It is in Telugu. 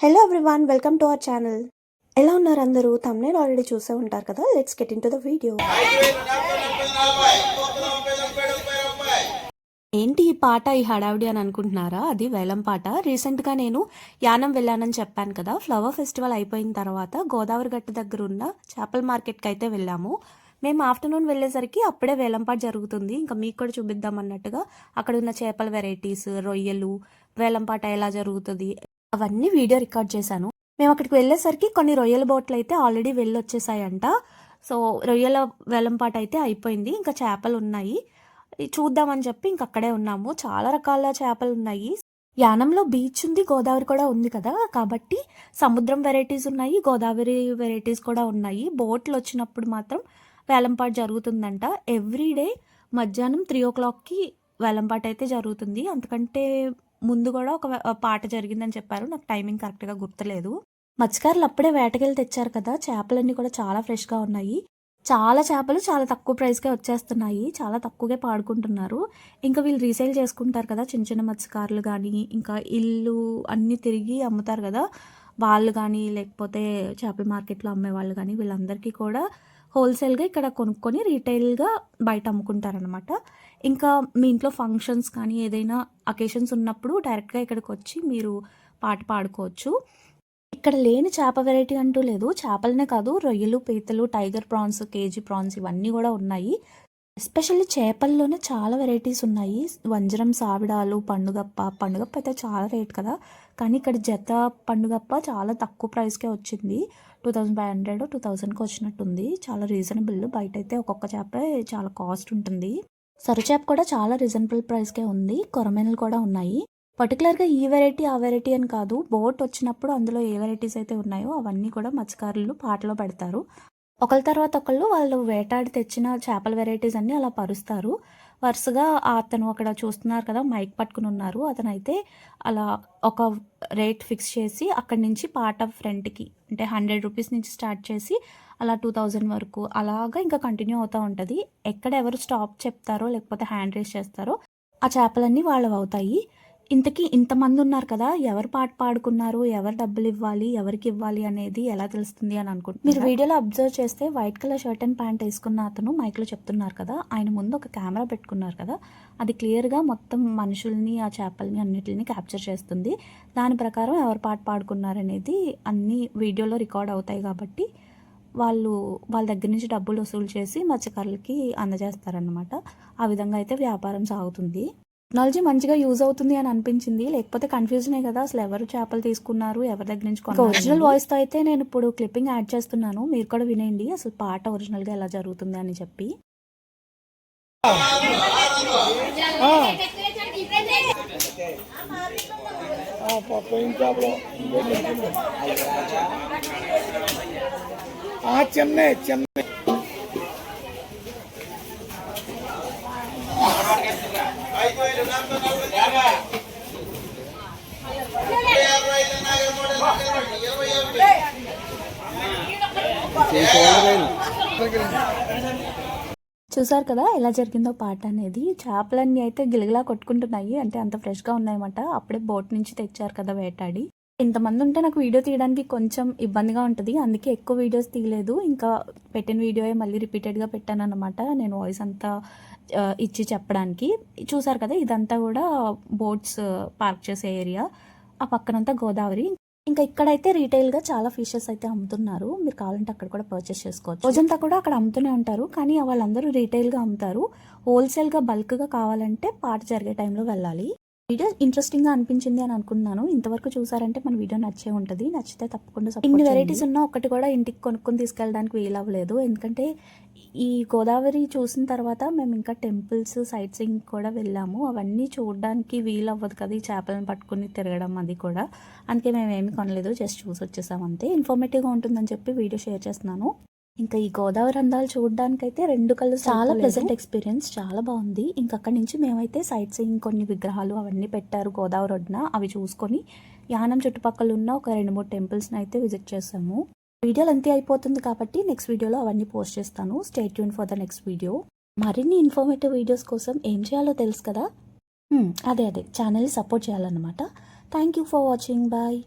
Hello everyone welcome to our channel ఎలా ఉన్నారు అందరూ? తమ్నేల్ ఆల్రెడీ చూసే ఉంటారు కదా? Let's get into the video ఏంటి ఈ పాట ఈ హడావిడి అని అనుకుంటున్నారా? అది వేలం పాట. రీసెంట్గా నేను యానం వెళ్ళానని చెప్పాను కదా. ఫ్లవర్ ఫెస్టివల్ అయిపోయిన తర్వాత గోదావరి గట్టు దగ్గర ఉన్న చేపల మార్కెట్కి అయితే వెళ్ళాము. మేము ఆఫ్టర్నూన్ వెళ్ళేసరికి అప్పుడే వేలంపాట జరుగుతుంది. ఇంకా మీకు కూడా చూపిద్దాం అన్నట్టుగా అక్కడ ఉన్న చేపల వెరైటీస్ రొయ్యలు వేలంపాట ఎలా జరుగుతుంది? అవన్నీ వీడియో రికార్డ్ చేశాను. మేము అక్కడికి వెళ్ళేసరికి కొన్ని రొయ్యల బోట్లు అయితే ఆల్రెడీ వెళ్ళొచ్చేసాయంట. సో రొయ్యల వెలంపాట అయితే అయిపోయింది. ఇంకా చేపలు ఉన్నాయి. చూద్దామని చెప్పి ఇంక అక్కడే ఉన్నాము. చాలా రకాల చేపలు ఉన్నాయి. యానంలో బీచ్ ఉంది గోదావరి కూడా ఉంది కదా. కాబట్టి సముద్రం వెరైటీస్ ఉన్నాయి గోదావరి వెరైటీస్ కూడా ఉన్నాయి. బోట్లు వచ్చినప్పుడు మాత్రం వేలంపాట జరుగుతుందంట. ఎవ్రీడే మధ్యాహ్నం త్రీ ఓ క్లాక్కి వేలంపాట అయితే జరుగుతుంది. అంతకంటే ముందు కూడా ఒక పాట జరిగిందని చెప్పారు. నాకు టైమింగ్ కరెక్ట్గా గుర్తులేదు. మత్స్యకారులు అప్పుడే వేటకెళ్ళి తెచ్చారు కదా చేపలన్నీ కూడా చాలా ఫ్రెష్గా ఉన్నాయి. చాలా చేపలు చాలా తక్కువ ప్రైస్కే వచ్చేస్తున్నాయి. చాలా తక్కువగా పాడుకుంటున్నారు. ఇంకా వీళ్ళు రీసేల్ చేసుకుంటారు కదా చిన్న చిన్న మత్స్యకారులు కానీ ఇంకా ఇల్లు అన్నీ తిరిగి అమ్ముతారు కదా వాళ్ళు కానీ లేకపోతే చేపల మార్కెట్లో అమ్మే వాళ్ళు కానీ వీళ్ళందరికీ కూడా హోల్సేల్గా ఇక్కడ కొనుక్కొని రీటైల్గా బయట అమ్ముకుంటారనమాట ఇంకా మీ ఇంట్లో ఫంక్షన్స్ కానీ ఏదైనా అకేషన్స్ ఉన్నప్పుడు డైరెక్ట్గా ఇక్కడికి వచ్చి మీరు పాట పాడుకోవచ్చు. ఇక్కడ లేని చేప వెరైటీ అంటూ లేదు. చేపలనే కాదు రొయ్యలు పీతలు టైగర్ ప్రాన్స్ కేజీ ప్రాన్స్ ఇవన్నీ కూడా ఉన్నాయి. ఎస్పెషల్లీ చేపల్లోనే చాలా వెరైటీస్ ఉన్నాయి. వంజరం సావిడాలు పండుగప్ప. పండుగప్ప అయితే చాలా రేట్ కదా. కానీ ఇక్కడ జత పండుగప్ప చాలా తక్కువ ప్రైస్కే వచ్చింది. Two thousand five hundred two థౌజండ్కి వచ్చినట్టుంది. చాలా రీజనబుల్ బయట అయితే ఒక్కొక్క చేపే చాలా కాస్ట్ ఉంటుంది. సరుచేప కూడా చాలా రీజనబుల్ ప్రైస్కే ఉంది. కొరమేనలు కూడా ఉన్నాయి. పర్టికులర్గా ఈ వెరైటీ ఆ వెరైటీ అని కాదు. బోట్ వచ్చినప్పుడు అందులో ఏ వెరైటీస్ అయితే ఉన్నాయో అవన్నీ కూడా మత్స్యకారులు పాటలో పెడతారు. ఒకళ్ళ తర్వాత ఒకళ్ళు వాళ్ళు వేటాడి తెచ్చిన చేపల వెరైటీస్ అన్నీ అలా పరుస్తారు. వరుసగా అతను అక్కడ చూస్తున్నారు కదా మైక్ పట్టుకుని ఉన్నారు. అతనైతే అలా ఒక రేట్ ఫిక్స్ చేసి అక్కడి నుంచి పాట ఫ్రంట్కి అంటే హండ్రెడ్ రూపీస్ నుంచి స్టార్ట్ చేసి అలా టూ థౌజండ్ వరకు అలాగా ఇంకా కంటిన్యూ అవుతూ ఉంటుంది. ఎక్కడ ఎవరు స్టాప్ చెప్తారో లేకపోతే హ్యాండ్ రేస్ చేస్తారో ఆ చేపలన్నీ వాళ్ళవి అవుతాయి. ఇంతకీ ఇంతమంది ఉన్నారు కదా ఎవరు పాట పాడుకున్నారు ఎవరు డబ్బులు ఇవ్వాలి ఎవరికి ఇవ్వాలి అనేది ఎలా తెలుస్తుంది అని అనుకుంటున్నారు? మీరు వీడియోలో అబ్జర్వ్ చేస్తే white colour shirt and pant వేసుకున్న అతను మైక్లో చెప్తున్నారు కదా ఆయన ముందు ఒక కెమెరా పెట్టుకున్నారు కదా అది క్లియర్గా మొత్తం మనుషుల్ని ఆ చేపల్ని అన్నిటిని క్యాప్చర్ చేస్తుంది. దాని ప్రకారం ఎవరు పాట పాడుకున్నారు అనేది అన్ని వీడియోలో రికార్డ్ అవుతాయి కాబట్టి వాళ్ళు వాళ్ళ దగ్గర నుంచి డబ్బులు వసూలు చేసి మత్స్యకారులకి అందజేస్తారనమాట ఆ విధంగా అయితే వ్యాపారం సాగుతుంది. టెక్నాలజీ మంచిగా యూజ్ అవుతుంది అని అనిపించింది. లేకపోతే కన్ఫ్యూజన్ కదా అసలు ఎవరు చేపలు తీసుకున్నారు ఎవరి దగ్గర నుంచి ఒరిజినల్ వాయిస్తో అయితే నేను ఇప్పుడు క్లిప్పింగ్ యాడ్ చేస్తున్నాను. మీరు కూడా వినేయండి. అసలు పాట ఒరిజినల్గా ఎలా జరుగుతుంది అని చెప్పి. చెన్నై చెన్నై. చూసారు కదా ఎలా జరిగిందో పాట అనేది. చేపలన్నీ అయితే గిలగిలా కొట్టుకుంటున్నాయి. అంటే అంత ఫ్రెష్గా ఉన్నాయన్నమాట. అప్పుడే బోట్ నుంచి తెచ్చారు కదా వేటాడి. ఇంతమంది ఉంటే నాకు వీడియో తీయడానికి కొంచెం ఇబ్బందిగా ఉంటుంది. అందుకే ఎక్కువ వీడియోస్ తీయలేదు. ఇంకా పెట్టిన వీడియోయే మళ్ళీ రిపీటెడ్గా పెట్టాను అనమాట నేను వాయిస్ అంతా ఇచ్చి చెప్పడానికి. చూసారు కదా ఇదంతా కూడా బోట్స్ పార్క్ చేసే ఏరియా. ఆ పక్కనంతా గోదావరి. ఇంకా ఇక్కడైతే రీటైల్గా చాలా ఫిషెస్ అయితే అమ్ముతున్నారు. మీరు కావాలంటే అక్కడ కూడా పర్చేస్ చేసుకోవచ్చు. రోజంతా కూడా అక్కడ అమ్ముతూనే ఉంటారు. కానీ వాళ్ళందరూ రీటైల్గా అమ్ముతారు. హోల్సేల్గా బల్క్గా కావాలంటే పాట జరిగే టైంలో వెళ్ళాలి. వీడియో ఇంట్రెస్టింగ్గా అనిపించింది అని అనుకున్నాను. ఇంతవరకు చూసారంటే మన వీడియో నచ్చే ఉంటుంది. నచ్చితే తప్పకుండా ఇన్ని వెరైటీస్ ఉన్నా ఒకటి కూడా ఇంటికి కొనుక్కొని తీసుకెళ్ళడానికి వీలవ్వలేదు. ఎందుకంటే ఈ గోదావరి చూసిన తర్వాత మేము ఇంకా టెంపుల్స్ సైట్ సీయింగ్ కూడా వెళ్ళాము. అవన్నీ చూడడానికి వీలవ్వదు కదా ఈ చేపలను పట్టుకుని తిరగడం అది కూడా. అందుకే మేము ఏమి కొనలేదు జస్ట్ చూసి వచ్చేసాం అంతే. ఇన్ఫర్మేటివ్గా ఉంటుందని చెప్పి వీడియో షేర్ చేస్తున్నాను. ఇంకా ఈ గోదావరి అందాలు చూడడానికి అయితే రెండు కళ్ళు చాలా ప్లెజెంట్ ఎక్స్పీరియన్స్ చాలా బాగుంది. ఇంకా అక్కడి నుంచి మేమైతే సైట్ సీయింగ్ కొన్ని విగ్రహాలు అవన్నీ పెట్టారు గోదావరి ఒడ్డున. అవి చూసుకొని యానం చుట్టుపక్కల ఉన్న ఒక రెండు మూడు టెంపుల్స్ని అయితే విజిట్ చేసాము. వీడియోలు అంతే అయిపోతుంది కాబట్టి నెక్స్ట్ వీడియోలో అవన్నీ పోస్ట్ చేస్తాను. Stay tuned for the next video మరిన్ని ఇన్ఫర్మేటివ్ వీడియోస్ కోసం ఏం చేయాలో తెలుసు కదా? అదే అదే. ఛానల్ని సపోర్ట్ చేయాలన్నమాట. Thank you for watching bye